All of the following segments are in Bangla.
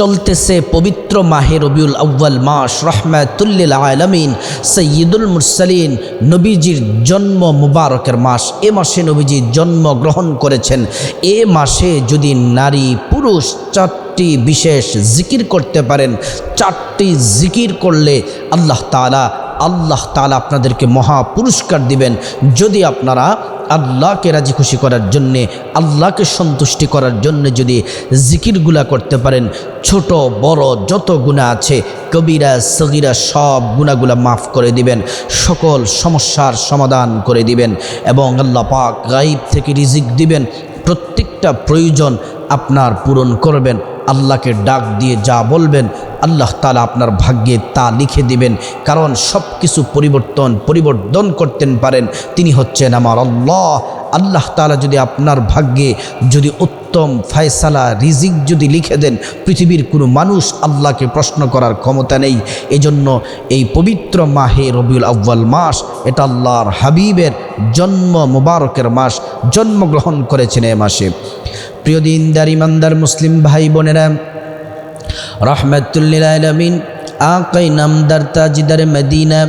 চলতেছে পবিত্র মাহে রবিউল আউ্বাল মাস, রহমাতুল্লিল আলমিন। সৈয়দুল মুরসালিন নবীজির জন্ম মুবারকের মাস, এ মাসে নবীজি জন্ম গ্রহণ করেছেন। এ মাসে যদি নারী পুরুষ চারটি বিশেষ জিকির করতে পারেন, চারটি জিকির করলে আল্লাহ তালা আল্লাহ তালা আপনাদেরকে মহা পুরস্কার দিবেন। যদি আপনারা আল্লাহকে রাজি খুশি করার জন্যে, আল্লাহকে সন্তুষ্টি করার জন্য যদি জিকিরগুলা করতে পারেন, ছোট, বড়, যত গুণা আছে, কবিরা, সগিরা, সব গুণাগুলা মাফ করে দিবেন, সকল সমস্যার সমাধান করে দিবেন এবং আল্লাহ পাক গাইব থেকে রিজিক দিবেন, প্রত্যেকটা প্রয়োজন আপনার পূরণ করবেন। আল্লাহকে ডাক দিয়ে যা বলবেন, আল্লাহ তালা আপনার ভাগ্যে তা লিখে দিবেন। কারণ সব কিছু পরিবর্তন পরিবর্তন করতেন পারেন। তিনি হচ্ছেন আমার আল্লাহ। আল্লাহ তালা যদি আপনার ভাগ্যে যদি উত্তম ফায়সালা, রিজিক যদি লিখে দেন, পৃথিবীর কোনো মানুষ আল্লাহকে প্রশ্ন করার ক্ষমতা নেই। এজন্য এই পবিত্র মাহে রবিউল আব্বাল মাস, এটা আল্লাহর হাবিবের জন্ম মুবারকের মাস, জন্মগ্রহণ করেছেন এ মাসে। প্রিয় দিনদার ইমানদার মুসলিম ভাই বোনেরা রহমতুল্লিল আলমিন আকাই নামদার তাজিদার মদিনা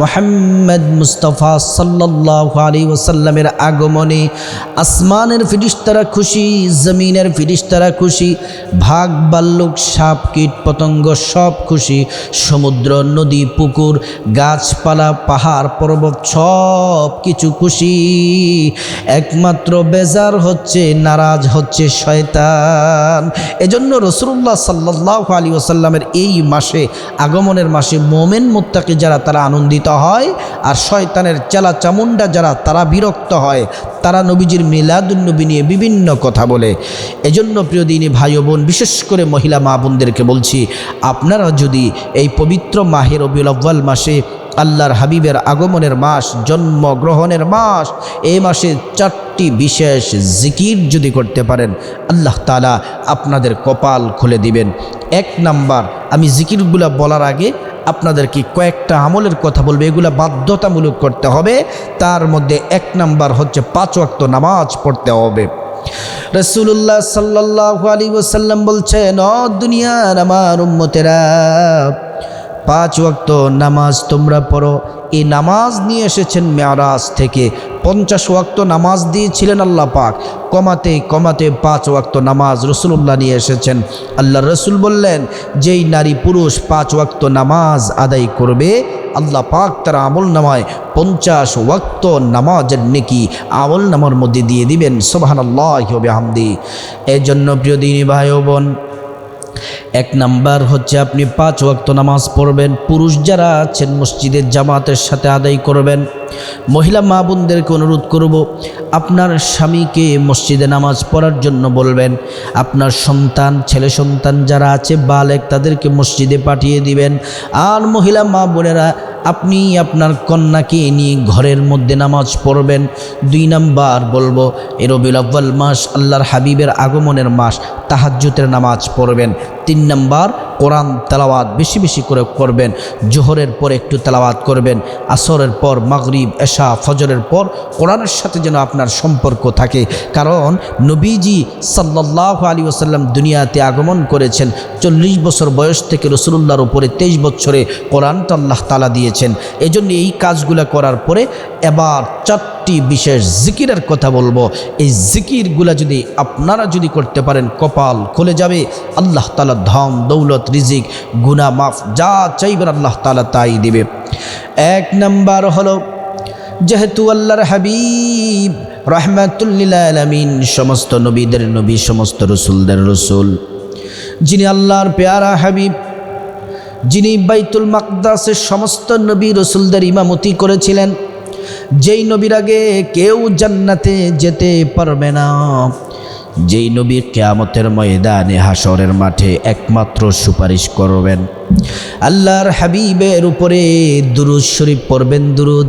মোহাম্মদ মুস্তফা সাল্লাহ আলী ওসাল্লামের আগমনে আসমানের ফিরিস্তারা খুশি, জমিনের ফিরিস্তারা খুশি, ভাগ বাল্লুক, সাপ, কীট পতঙ্গ সব খুশি, সমুদ্র, নদী, পুকুর, গাছপালা, পাহাড়, পর্বত সব কিছু খুশি। একমাত্র বেজার হচ্ছে, নারাজ হচ্ছে শয়তান। এজন্য রসুল্লাহ সাল্লাহ আলী ওসাল্লামের এই মাসে, আগমনের মাসে মোমেন মোত্তাকে যারা, তারা আনন্দিত হয় আর শয়তানের চেলা চামুন্ডা যারা, তারা বিরক্ত হয়। তারা নবীজির মিলাদুন্নবী নিয়ে বিভিন্ন কথা বলে। এজন্য প্রিয় দিনী ভাই বোন, বিশেষ করে মহিলা মা বোনদেরকে বলছি, আপনারা যদি এই পবিত্র মাহের আব্বাল মাসে আল্লাহর হাবিবের আগমনের মাস, জন্মগ্রহণের মাস এই মাসে চারটি বিশেষ জিকির যদি করতে পারেন, আল্লাহ তালা আপনাদের কপাল খুলে দিবেন। এক নাম্বার, আমি জিকিরগুলো বলার আগে আপনাদেরকে কয়েকটা আমলের কথা বলব, এগুলো বাধ্যতামূলক করতে হবে। তার মধ্যে এক নাম্বার হচ্ছে পাঁচ ওয়াক্ত নামাজ পড়তে হবে। রসুল্লাহ সাল্লাহ আলী ওসাল্লাম বলছেন, অ দুনিয়ার আমার উম্মতেরা পাঁচ ওয়াক্ত নামাজ তোমরা পড়ো। এই নামাজ নিয়ে এসেছেন মেয়ারাজ থেকে। পঞ্চাশ ওয়াক্ত নামাজ দিয়েছিলেন আল্লাহ পাক। কমাতে কমাতে পাঁচ ওয়াক্ত নামাজ রসুল্লাহ নিয়ে এসেছেন। আল্লাহ রসুল বললেন, যেই নারী পুরুষ পাঁচ ওয়াক্ত নামাজ আদায় করবে, আল্লাহ পাক তার আমল নামায় পঞ্চাশ ওয়াক্ত নামাজের নেকি আমল নামার মধ্যে দিয়ে দিবেন। সোহান আল্লাহ হবে হামদি এই জন্য প্রিয় দিনী ভাই বোন এক নাম্বার হচ্ছে আপনি পাঁচ ওয়াক্ত নামাজ পড়বেন, পুরুষ যারা আছেন মসজিদের জামাতের সাথে আদায় করবেন। মহিলা মা বোনদেরকে অনুরোধ করব, আপনার স্বামীকে মসজিদে নামাজ পড়ার জন্য বলবেন, আপনার সন্তান, ছেলে সন্তান যারা আছে, বালেক, তাদেরকে মসজিদে পাঠিয়ে দিবেন। আর মহিলা মা বোনেরা আপনি আপনার কন্যাকে নিয়ে ঘরের মধ্যে নামাজ পড়বেন। দুই নাম্বার বলব, এ রবিউল আব্বাল মাস আল্লাহর হাবিবের আগমনের মাস তাহাজ্জুতের নামাজ পড়বেন। তিন নাম্বার কোরআন তেলাওয়াত বেশি বেশি করে করবেন জোহরের পর একটু তেলাওয়াত করবেন। আসরের পর মাগরিব, এশা, ফজরের পর কোরআনের সাথে যেন আপনার সম্পর্ক থাকে। কারণ নবীজি সাল্লাহ আলী ওসাল্লাম দুনিয়াতে আগমন করেছেন। চল্লিশ বছর বয়স থেকে রসুল্লাহর উপরে তেইশ বছরে কোরআনটা আল্লাহ তালা দিয়েছেন। এজন্য এই কাজগুলো করার পরে এবার চারটি বিশেষ জিকিরের কথা বলব। এই জিকিরগুলা যদি আপনারা যদি করতে পারেন, কপাল খুলে যাবে। আল্লাহ তালা ধন, দৌলত, রিজিক গুনা মাফ যা চাইবেন আল্লাহ তালা তাই দিবে। এক নাম্বার হলো, যেহেতু আল্লাহর হাবিব রহমাতুল্লিল আলমিন সমস্ত নবীদের নবী, সমস্ত রসুলদের রসুল, যিনি আল্লাহর পেয়ারা হাবিব, যিনি বাইতুল মাকদাসের সমস্ত নবী রসুলদের ইমামতি করেছিলেন যেই নবীর আগে কেউ জান্নাতে যেতে পারবে না। যেই নবী কেয়ামতের ময়দানে হাসরের মাঠে একমাত্র সুপারিশ করবেন। আল্লাহর হাবিবের উপরে দুরুদ শরীফ পড়বেন দুরুদ।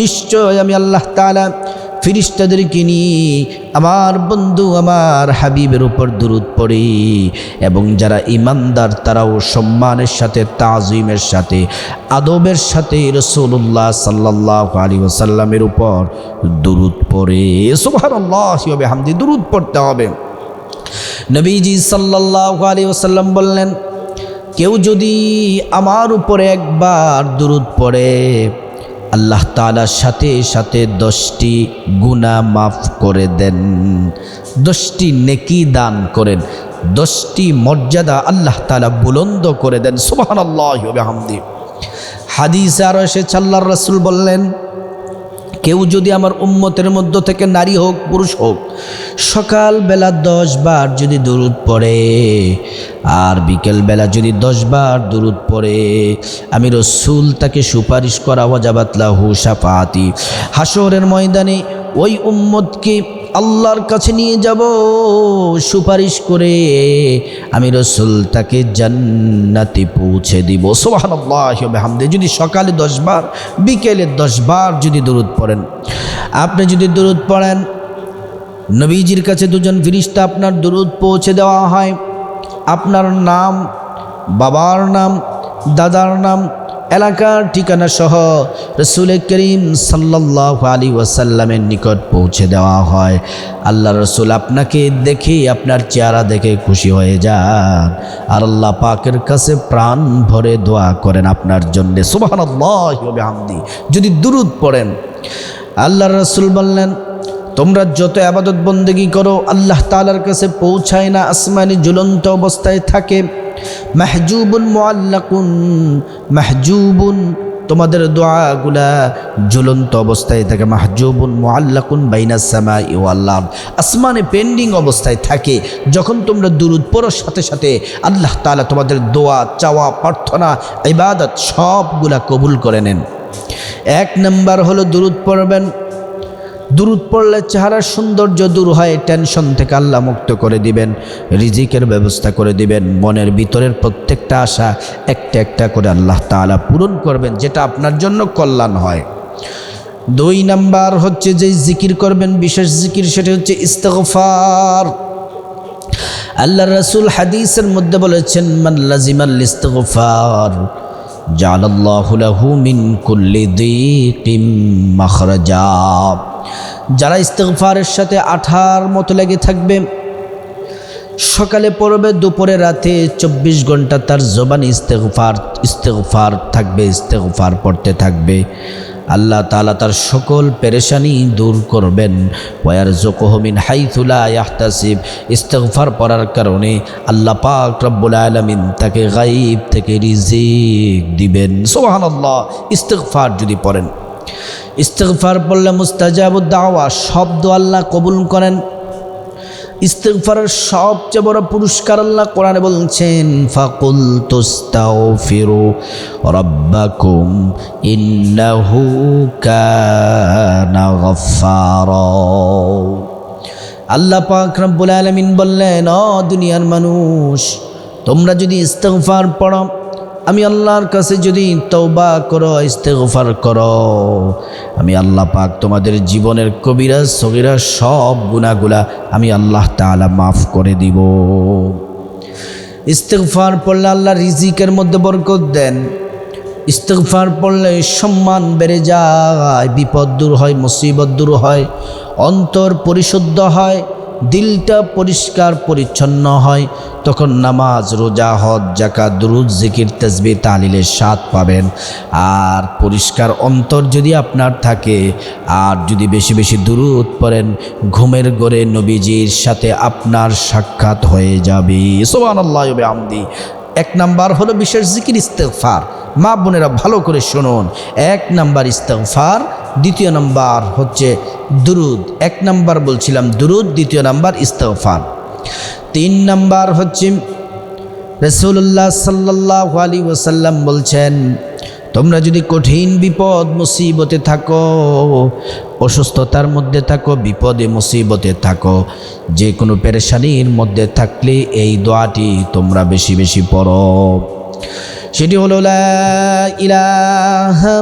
নিশ্চয় আমি আল্লাহ তালা ফিরিস্তাদেরকে নিয়ে আমার বন্ধু, আমার হাবিবের উপর দূরত পড়ি এবং যারা ইমানদার তারাও সম্মানের সাথে, তাজিমের সাথে, আদবের সাথে রসুল্লাহ সাল্লাহ আলী ওসাল্লামের উপর দূরত পড়ে। সুভার আল্লাহ হবে হামদি দূরত পড়তে হবে। নবীজি সাল্লাহ আলী ওসাল্লাম বললেন, কেউ যদি আমার উপরে একবার দূরত পড়ে আল্লাহ তালার সাথে সাথে দশটি গুণা মাফ করে দেন, দশটি নেকি দান করেন, দশটি মর্যাদা আল্লাহ তালা বুলন্দ করে দেন। সুবাহ আল্লাহ হাদিস আর এসে চাল্লার রসুল বললেন কেউ যদি আমার উম্মতের মধ্য থেকে নারী হোক, পুরুষ হোক, সকালবেলা দশ বার যদি দূরত পড়ে আর বিকেলবেলা যদি দশ বার দূরত পড়ে, আমি রসুল তাকে সুপারিশ করা ওয়াজাবাতলাহু সাফাতি। হাসরের ময়দানে ওই উম্মতকে আল্লাহর কাছে নিয়ে যাব, সুপারিশ করে আমি রসুল তাকে জান্নাতে পৌঁছে দিব। সোহানুল্লাহামদে যদি সকালে দশ বার, বিকেলে দশ বার যদি দূরত পড়েন। আপনি যদি দূরত পড়েন, নবীজির কাছে দুজন ফিরিস্তা আপনার দূরত পৌঁছে দেওয়া হয়। আপনার নাম, বাবার নাম, দাদার নাম এলাকার ঠিকানা সহ রসুল করিম সাল্লাহ আলী ওয়াসাল্লামের নিকট পৌঁছে দেওয়া হয়। আল্লাহ রসুল আপনাকে দেখে আপনার চেহারা দেখে খুশি হয়ে যান। আর আল্লাহ পাকের কাছে প্রাণ ভরে দোয়া করেন আপনার জন্যে। সুবাহ হামদি যদি দুরুদ পড়েন, আল্লাহ রসুল বললেন, তোমরা যত আবাদত বন্দেগি করো, আল্লাহ তালার কাছে পৌঁছায় না, আসমানি ঝুলন্ত অবস্থায় থাকে। মাহজুবুন মোয়াল্লাকুন মাহজুবুন, তোমাদের দোয়াগুলা ঝুলন্ত অবস্থায় থাকে। মাহজুবুন মোয়াল্লাকুন বাইনাসামা ও আল্লাহ আসমানে পেন্ডিং অবস্থায় থাকে। যখন তোমরা দুরুদ পড়োর সাথে সাথে আল্লাহ তালা তোমাদের দোয়া, চাওয়া, প্রার্থনা, ইবাদত সবগুলা কবুল করে নেন। এক নাম্বার হলো দুরুদ পড়বেন। দূরত পড়লে চেহারার সৌন্দর্য দূর হয় টেনশন থেকে আল্লাহ মুক্ত করে দিবেন, রিজিকের ব্যবস্থা করে দিবেন, মনের ভিতরের প্রত্যেকটা আশা একটা একটা করে আল্লাহ তাআলা পূরণ করবেন, যেটা আপনার জন্য কল্যাণ হয়। দুই নাম্বার হচ্ছে যে জিকির করবেন, বিশেষ জিকির সেটা হচ্ছে ইস্তগফার। আল্লাহ রসুল হাদিসের মধ্যে বলেছেন, মান লাজিমাল যারা ইস্তেগফারের সাথে আঠার মতো লেগে থাকবে, সকালে পড়বে, দুপুরে রাতে চব্বিশ ঘণ্টা তার জবান ইস্তেকফার ইস্তেকফার থাকবে ইস্তেকফার পড়তে থাকবে। আল্লাহ তালা তার সকল পেরেশানি দূর করবেন। ওয়ার জোকোহমিন হাইথুলা ইয়াহতাসিব। ইস্তফার পড়ার কারণে আল্লাহ পাক রব্বুল আলমিন তাকে গাইব থেকে রিজিক দিবেন। সোহান আল্লাহ ইস্তফার যদি পড়েন। ইস্তফার পড়লে মুস্তাজাবুদ্দাওয়া শব্দ আল্লাহ কবুল করেন। ইস্তেগফারের সবচেয়ে বড় পুরস্কার আল্লাহ কোরআনে বলছেন ফাকুল তুস্তাগফিরু রাব্বাকুম, ইন্নাহু কানা আল্লাহ পাক রব্বুল আলামিন বললেন, অ দুনিয়ার মানুষ, তোমরা যদি ইস্তেগফার পড়ো আমি আল্লাহর কাছে যদি তৌবা করো, ইস্তেগফার করো, আমি আল্লাহ পাক তোমাদের জীবনের কবিরা, সগিরা সব গুণাগুলা আমি আল্লাহ তাআলা মাফ করে দিব। ইস্তেগফার পড়লে আল্লাহ রিজিকের মধ্যে বরকত দেন। ইস্তেগফার পড়লে সম্মান বেড়ে যায়, বিপদ দূর হয়, মুসিবত দূর হয়, অন্তর পরিশুদ্ধ হয়। দিলটা পরিষ্কার পরিচ্ছন্ন হয়, তখন নামাজ, রোজা, হজ জাকা দুরুদ, জিকির তসবি তালিলের স্বাদ পাবেন। আর পরিষ্কার অন্তর যদি আপনার থাকে, আর যদি বেশি বেশি দুরুদ পড়েন, ঘুমের গড়ে নবীজির সাথে আপনার সাক্ষাৎ হয়ে যাবে। সোহান আল্লাহ আমদি এক নাম্বার হলো বিশেষ জিকির ইস্তেফার মা বোনেরা ভালো করে শুনুন। এক নাম্বার ইস্তেগফার দ্বিতীয় নাম্বার হচ্ছে দুরুদ। এক নাম্বার বলছিলাম দুরুদ, দ্বিতীয় নাম্বার ইস্তফার তিন নাম্বার হচ্ছে রসুল্লাহ সাল্লাহ আলী ওসাল্লাম বলছেন, তোমরা যদি কঠিন বিপদ মুসিবতে থাকো, অসুস্থতার মধ্যে থাকো, বিপদে মুসিবতে থাকো যে কোনো পেরেশানির মধ্যে থাকলে এই দোয়াটি তোমরা বেশি বেশি পড়ো। সেটি হলো ইলাহা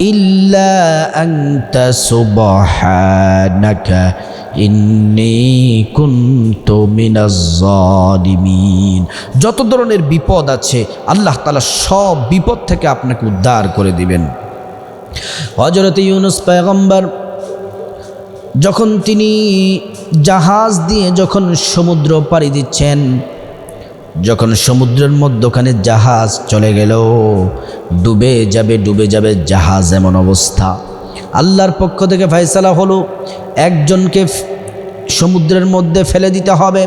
ইল্লা আনতা সুবহানাকা, ইন্নী কুনতু মিনাজ জালিমিন। যত ধরনের বিপদ আছে, আল্লাহ তাআলা সব বিপদ থেকে আপনাকে উদ্ধার করে দিবেন। হযরত ইউনুস পয়গম্বর যখন তিনি জাহাজ দিয়ে যখন সমুদ্র পাড়ি দিচ্ছেন যখন সমুদ্রের মধ্যখানে জাহাজ চলে গেল, ডুবে যাবে ডুবে যাবে জাহাজ এমন অবস্থা। আল্লাহর পক্ষ থেকে ফয়সালা হলো, একজনকে সমুদ্রের মধ্যে ফেলে দিতে হবে।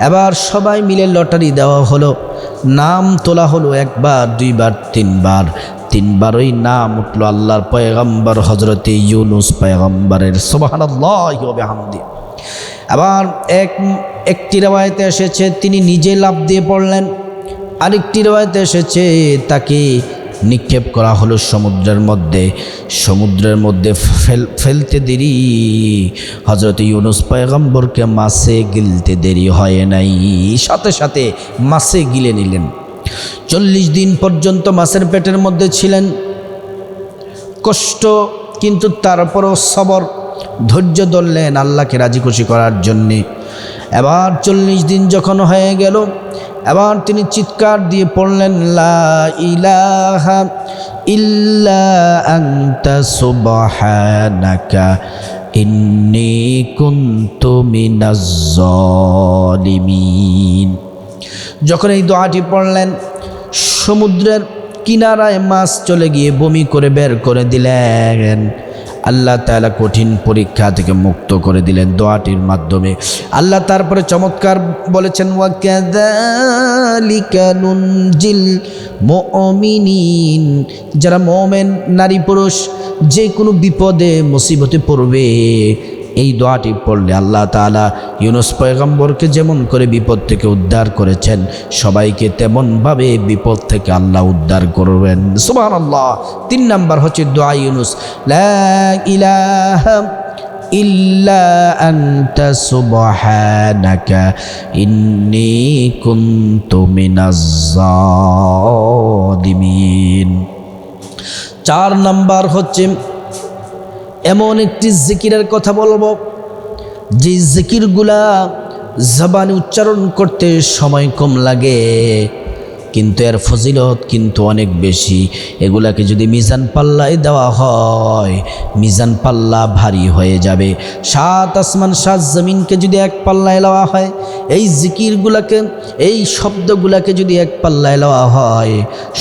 এবার সবাই মিলে লটারি দেওয়া হলো, নাম তোলা হলো একবার, দুইবার, তিনবার। তিনবারই নাম উঠল আল্লাহর পয়গম্বর হজরতে ইউনুস পয়গম্বরের হবে হামদি আবার এক, একটি রেওয়ায়তে এসেছে, তিনি নিজে লাভ দিয়ে পড়লেন। আরেকটি রেওয়ায়তে এসেছে, তাকে নিক্ষেপ করা হলো সমুদ্রের মধ্যে। সমুদ্রের মধ্যে ফেলতে দেরি। হজরত ইউনুস পয়গম্বরকে মাছে গিলতে দেরি হয় নাই। সাথে সাথে মাছে গিলে নিলেন। চল্লিশ দিন পর্যন্ত মাছের পেটের মধ্যে ছিলেন। কষ্ট, কিন্তু তারপরও সবর। ধৈর্য ধরলেন আল্লাহকে রাজি খুশি করার জন্যে। এবার চল্লিশ দিন যখন হয়ে গেল, এবার তিনি চিৎকার দিয়ে পড়লেন, লা ইলাহা যখন এই দোয়াটি পড়লেন, সমুদ্রের কিনারায় মাছ চলে গিয়ে বমি করে বের করে দিলেন। আল্লাহ তালা কঠিন পরীক্ষা থেকে মুক্ত করে দিলেন দোয়াটির মাধ্যমে। আল্লাহ তারপরে চমৎকার বলেছেন যারা মোমেন নারী পুরুষ যে কোনো বিপদে, মুসিবতে পড়বে। এই দোয়াটি পড়লে আল্লাহ তাআলা ইউনুস পয়গম্বরকে যেমন করে বিপদ থেকে উদ্ধার করেছেন, সবাইকে তেমনভাবে বিপদ থেকে আল্লাহ উদ্ধার করবেন। সুবহানাল্লাহ। তিন নাম্বার হচ্ছে দোয়া ইউনুস। চার নাম্বার হচ্ছে এমন একটি জিকিরের কথা বলব যে জিকিরগুলা জবানে উচ্চারণ করতে সময় কম লাগে, কিন্তু এর ফজিলত কিন্তু অনেক বেশি। এগুলাকে যদি মিজান পাল্লায় দেওয়া হয়, মিজান পাল্লা ভারী হয়ে যাবে। সাত আসমান, সাত জমিনকে যদি এক পাল্লায় দেওয়া হয়, এই জিকিরগুলাকে, এই শব্দগুলাকে যদি এক পাল্লায় দেওয়া হয়,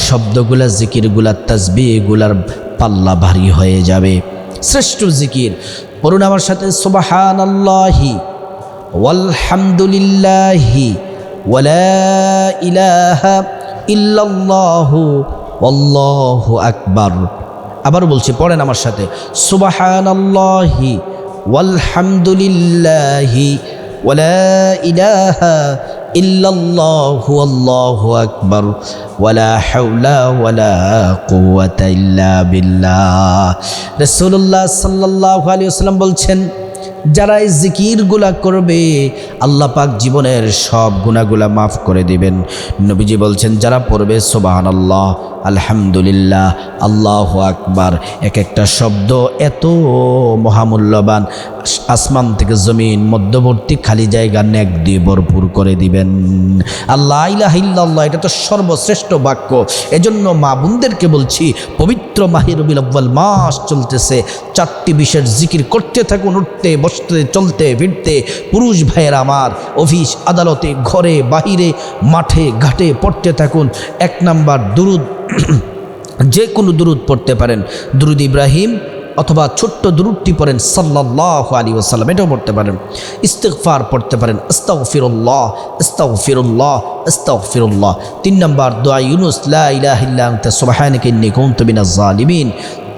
শব্দগুলা, জিকিরগুলা তাসবিগুলার পাল্লা ভারী হয়ে যাবে। শ্রেষ্ঠ জিকির। পড়ুন আমার সাথে সুবাহান আল্লাহি ওয়ালহামদুলিল্লাহি, ওয়ালা ইলাহা ইল্লাল্লাহু আকবার। আবার বলছি, পড়েন আমার সাথে সুবাহান আল্লাহি ওয়ালহামদুলিল্লাহি, ওয়ালা ইলাহা ইল্লাল্লাহু আল্লাহু আকবার ওয়ালা হাওলা ওয়ালা কুওয়াতা ইল্লা বিল্লাহ। রাসূলুল্লাহ সাল্লাল্লাহু আলাইহি ওয়াসাল্লাম বলছেন যারা এই জিকিরগুলা করবে, আল্লাহ পাক জীবনের সব গুণাগুলা মাফ করে দিবেন। নবীজি বলছেন, যারা পড়বে সোবাহান আল্লাহ আলহামদুলিল্লাহ, আল্লাহ আকবার এক একটা শব্দ এত মহামূল্যবান আসমান থেকে জমিন, মধ্যবর্তী খালি জায়গা, নেক দিয়ে ভরপুর করে দিবেন। আল্লাহ ইল্লাল্লাহ, এটা তো সর্বশ্রেষ্ঠ বাক্য। এজন্য মা বোনদেরকে বলছি, পবিত্র মাহির রবিল আব্বাল মাস চলতেছে, চারটি বিশেষ জিকির করতে থাকুন, উঠতে বসতে চলতে ফিরতে পুরুষ ভাইয়ের আমার অফিস আদালতে, ঘরে, বাহিরে, মাঠে, ঘাটে পড়তে থাকুন। এক নাম্বার দুরুদ, যে কোনো দুরুদ পড়তে পারেন। দুরুদ ইব্রাহিম অথবা ছোট্ট দুরুদটি পড়েন সাল্লাহ আলী ওসাল্লাম এটাও পড়তে পারেন। ইস্তেকফার পড়তে পারেন ইস্তাউ ফিরুল্লাহ ইস্তাউ ফিরুল্লাহ ইস্তাউ ফিরুল্লাহ তিন নম্বর, দোয়া ইউনুস, লা ইলাহা ইল্লা আনতা, সুবহানাকা ইন্নী কুনতু জালিমিন।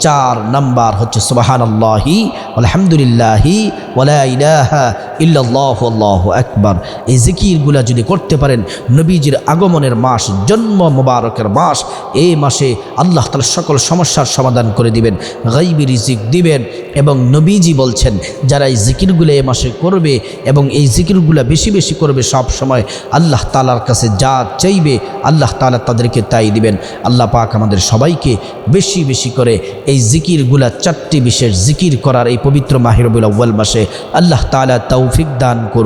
চার নাম্বার হচ্ছে সুবাহান আল্লাহি আলহামদুলিল্লাহি ওলা ইল্লাল্লাহু আল্লাহু আকবার। এই জিকিরগুলা যদি করতে পারেন, নবীজির আগমনের মাস, জন্ম মোবারকের মাস, এই মাসে আল্লাহ তালা সকল সমস্যার সমাধান করে দিবেন গাইবি রিজিক দিবেন এবং নবীজি বলছেন, যারা এই জিকিরগুলো এ মাসে করবে এবং এই জিকিরগুলো বেশি বেশি করবে, সব সময় আল্লাহ তালার কাছে যা চাইবে, আল্লাহ তালা তাদেরকে তাই দিবেন। আল্লাহ পাক আমাদের সবাইকে বেশি বেশি করে এই জিকিরগুলা চারটি বিশেষ জিকির করার এই পবিত্র মাহিরবুল আউ্বাল মাসে আল্লাহ তালা তৌফিক দান করুন।